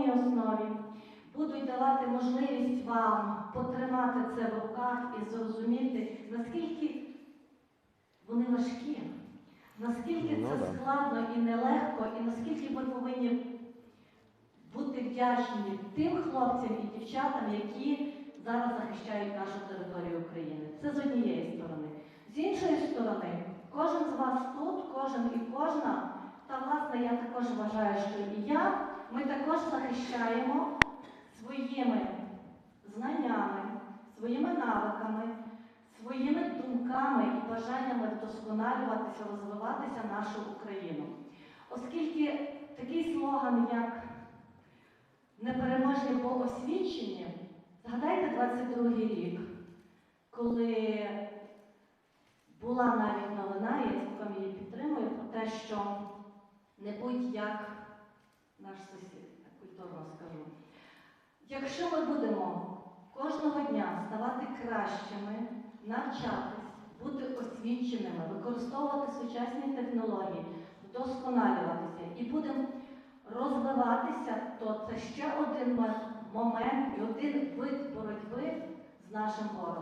духовній основі, будуть давати можливість вам потримати це в руках і зрозуміти, наскільки вони важкі, наскільки Ну, це да. складно і нелегко, і наскільки ми повинні бути вдячні тим хлопцям і дівчатам, які зараз захищають нашу територію України. Це з однієї сторони. З іншої сторони, кожен з вас тут, кожен і кожна, та власне я також вважаю, що і я, ми також захищаємо своїми знаннями, своїми навиками, своїми думками і бажаннями вдосконалюватися, розвиватися нашу Україну. Оскільки такий слоган, як непереможні по освіченні, згадайте 22 рік, коли була навіть новина, я цілком її підтримую, про те, що не будь як наш сусід, так культурно скажу. Якщо ми будемо кожного дня ставати кращими, навчатись, бути освіченими, використовувати сучасні технології, вдосконалюватися і будемо розвиватися, то це ще один момент і один вид боротьби з нашим ворогом.